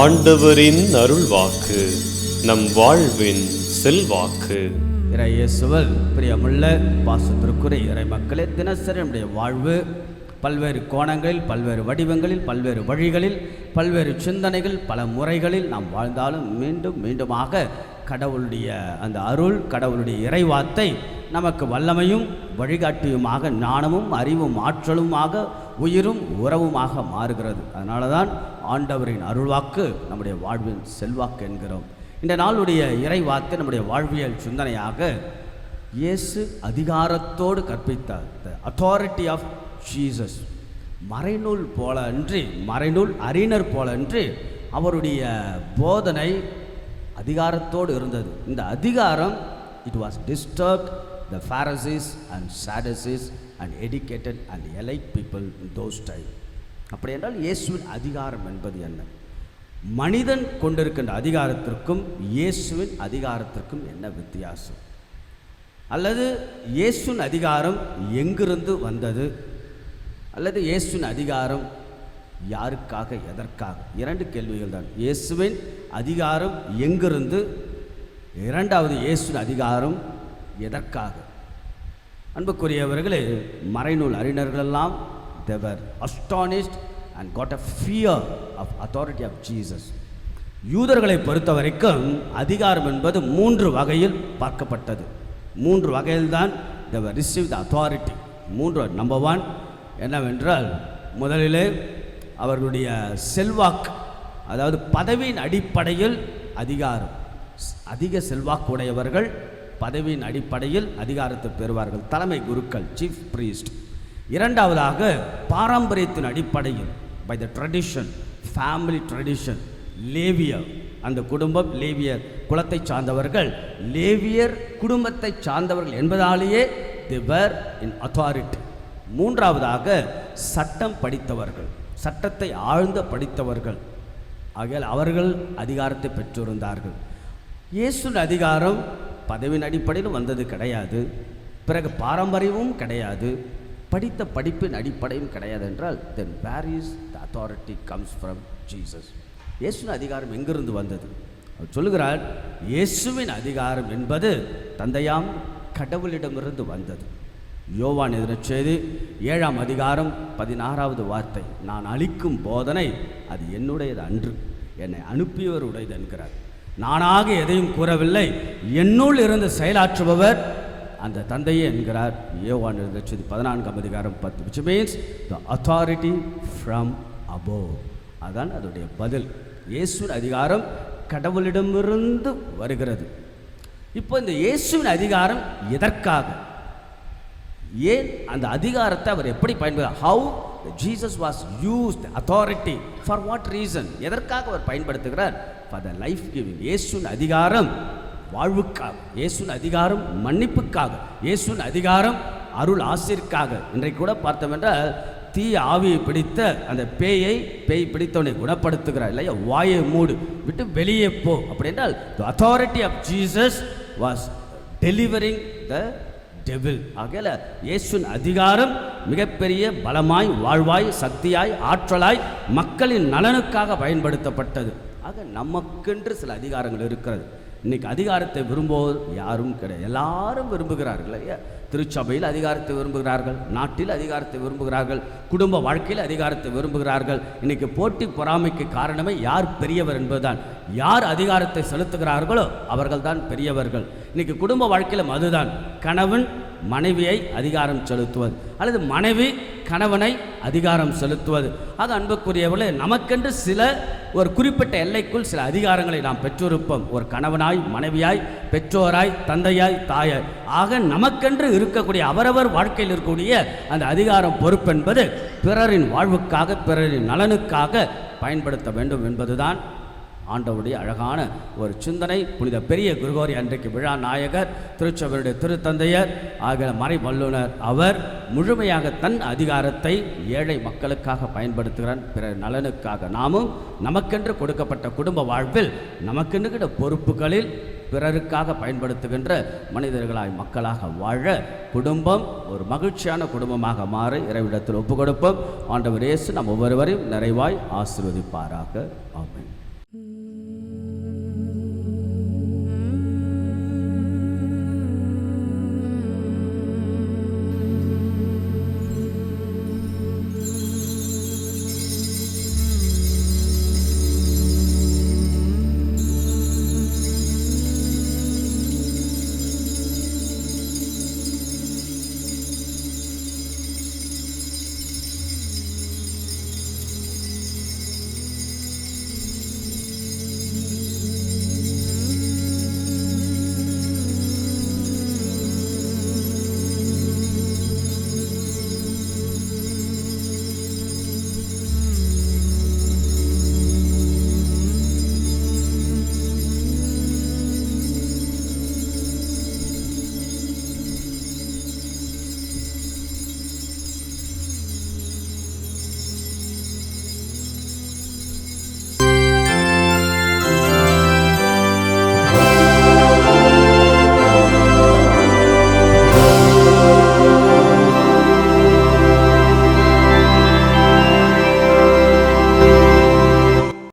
ஆண்டவரின் அருள் வாக்கு நம் வாழ்வின் செல்வாக்கு. இறையேசுவல் பிரியமுள்ள பாசத்திற்குரிய இறை மக்களே தினசரி நம்முடைய வாழ்வு பல்வேறு கோணங்களில் பல்வேறு வடிவங்களில் பல்வேறு வழிகளில் பல்வேறு சிந்தனைகள் பல முறைகளில் நாம் வாழ்ந்தாலும் மீண்டும் மீண்டுமாக கடவுளுடைய அந்த அருள் கடவுளுடைய இறைவாத்தை நமக்கு வல்லமையும் வழிகாட்டியுமாக ஞானமும் அறிவும் ஆற்றலுமாக உயிரும் உறவுமாக மாறுகிறது. அதனால தான் ஆண்டவரின் அருள்வாக்கு நம்முடைய வாழ்வின் செல்வாக்கு என்கிறோம். இந்த நாளுடைய இறைவாத்தை நம்முடைய வாழ்வியல் சிந்தனையாக இயேசு அதிகாரத்தோடு கற்பித்தார் த அத்தாரிட்டி ஆஃப் ஜீசஸ் மறைநூல் போல அன்றி மறைநூல் அறிஞர் போல அன்றி அவருடைய போதனை அதிகாரத்தோடு இருந்தது. இந்த அதிகாரம் it was disturbed the Pharisees and Sadducees and educated and elite people in those time அப்படி என்றால் இயேசுவின் அதிகாரம் என்பது என்ன? மனிதன் கொண்டிருக்கின்ற அதிகாரத்திற்கும் இயேசுவின் அதிகாரத்திற்கும் என்ன வித்தியாசம்? அல்லது இயேசுவின் அதிகாரம் எங்கிருந்து வந்தது? அல்லது இயேசுவின் அதிகாரம் யாருக்காக எதற்காக? இரண்டு கேள்விகள் தான் இயேசுவின் அதிகாரம் எங்கிருந்து? இரண்டாவது இயேசுவின் அதிகாரம் எதற்காக? அன்புக்குரியவர்களே மறைநூல் அறிஞர்களெல்லாம் they were astonished and got a fear of authority of Jesus யூதர்களை பொறுத்த வரைக்கும் அதிகாரம் என்பது மூன்று வகையில் பார்க்கப்பட்டது. மூன்று வகையில் தான் they were receive the authority மூன்று நம்பர் ஒன் என்னவென்றால் முதலிலே அவர்களுடைய செல்வாக்கு அதாவது பதவியின் அடிப்படையில் அதிகாரம். அதிக செல்வாக்கு உடையவர்கள் பதவியின் அடிப்படையில் அதிகாரத்தை பெறுவார்கள். தலைமை குருக்கள் சீஃப் பிரீஸ்ட் இரண்டாவதாக பாரம்பரியத்தின் அடிப்படையில் by the tradition family tradition லேவியர் அந்த குடும்பம் லேவியர் குலத்தை சார்ந்தவர்கள் லேவியர் குடும்பத்தை சார்ந்தவர்கள் என்பதாலேயே தி வேர் இன் அத்தாரிட்டி மூன்றாவதாக சட்டம் படித்தவர்கள் சட்டத்தை ஆழ்ந்த படித்தவர்கள். ஆகையால் அவர்கள் அதிகாரத்தை பெற்றிருந்தார்கள். இயேசுவின் அதிகாரம் பதவியின் அடிப்படையில் வந்தது கிடையாது. பிறகு பாரம்பரியமும் கிடையாது. படித்த படிப்பின் அடிப்படையும் கிடையாது என்றால் then where is the authority comes from Jesus இயேசுவின் அதிகாரம் எங்கிருந்து வந்தது? அவர் சொல்லுகிறார் இயேசுவின் அதிகாரம் என்பது தந்தையாம் கடவுளிடமிருந்து வந்தது. யோவான் எதிர ஏழாம் அதிகாரம் பதினாறாவது வார்த்தை நான் அளிக்கும் போதனை அது என்னுடையது அன்று என்னை அனுப்பியவர் உடையது என்கிறார். நானாக எதையும் கூறவில்லை என்னுள் இருந்து செயலாற்றுபவர் அந்த தந்தையே என்கிறார். யோவான் எழுத செய்தி பதினான்காம் அதிகாரம் பத்து which means the authority from above அதான் அதோடைய பதில். இயேசுவின் அதிகாரம் கடவுளிடமிருந்து வருகிறது. இப்போ இந்த இயேசுவின் அதிகாரம் எதற்காக? ஏன் அந்த அதிகாரத்தை அவர் எப்படி பயன்படுத்த how Jesus was used authority for what reason எதற்காக அவர் பயன்படுத்துகிறார்? ஃபார் த லைஃப் கிவிங் இயேசுன் அதிகாரம் வாழ்வுக்காக. இயேசுன் அதிகாரம் மன்னிப்புக்காக. இயேசுன் அதிகாரம் அருள் ஆசிற்காக இன்றைக்கு கூட பார்த்தோம் என்றால் தீ ஆவியை பிடித்த அந்த பேயை பேய் பிடித்தவனை குணப்படுத்துகிறார் இல்லையா? வாயை மூடு விட்டு வெளியே போ. அப்படி என்றால் the authority of Jesus was delivering the devil ஆகையால இயேசுவின் அதிகாரம் மிகப்பெரிய பலமாய் வாழ்வாய் சக்தியாய் ஆற்றலாய் மக்களின் நலனுக்காக பயன்படுத்தப்பட்டது. ஆக நமக்கென்று சில அதிகாரங்கள் இருக்கிறது. இன்னைக்கு அதிகாரத்தை விரும்புவோர் யாரும் கிடையாது எல்லாரும் விரும்புகிறார்கள். ஐயா திருச்சபையில் அதிகாரத்தை விரும்புகிறார்கள் நாட்டில் அதிகாரத்தை விரும்புகிறார்கள் குடும்ப வாழ்க்கையில் அதிகாரத்தை விரும்புகிறார்கள். இன்னைக்கு போட்டி பொறாமைக்கு காரணமே யார் பெரியவர் என்பதுதான். யார் அதிகாரத்தை செலுத்துகிறார்களோ அவர்கள்தான் பெரியவர்கள். இன்னைக்கு குடும்ப வாழ்க்கையில் அதுதான். கணவன் மனைவியை அதிகாரம் செலுத்துவது அல்லது மனைவி கணவனை அதிகாரம் செலுத்துவது. ஆக அன்புக்குரியவர்களே நமக்கென்று சில ஒரு குறிப்பிட்ட எல்லைக்குள் சில அதிகாரங்களை நாம் பெற்றிருப்போம். ஒரு கணவனாய் மனைவியாய் பெற்றோராய் தந்தையாய் தாயாய். ஆக நமக்கென்று இருக்கக்கூடிய அவரவர் வாழ்க்கையில் இருக்கக்கூடிய அந்த அதிகாரம் பொறுப்பென்பது பிறரின் வாழ்வுக்காக பிறரின் நலனுக்காக பயன்படுத்த வேண்டும் என்பதுதான் ஆண்டவருடைய அழகான ஒரு சிந்தனை புனித பெரிய குருகோரி அன்றைக்கு விழா நாயகர் திருச்சபருடைய திருத்தந்தையர் ஆகிய மறை வல்லுனர் அவர் முழுமையாக தன் அதிகாரத்தை ஏழை மக்களுக்காக பயன்படுத்துகிறான் பிற நலனுக்காக நாமும் நமக்கென்று கொடுக்கப்பட்ட குடும்ப வாழ்வில் நமக்கென்று பொறுப்புகளில் பிறருக்காக பயன்படுத்துகின்ற மனிதர்களாய் மக்களாக வாழ குடும்பம் ஒரு மகிழ்ச்சியான குடும்பமாக மாற இறைவிடத்தில் ஒப்பு கொடுப்போம் ஆண்டவர் இயேசு நம் ஒவ்வொருவரையும் நிறைவாய் ஆசிர்வதிப்பாராக. ஆமென்.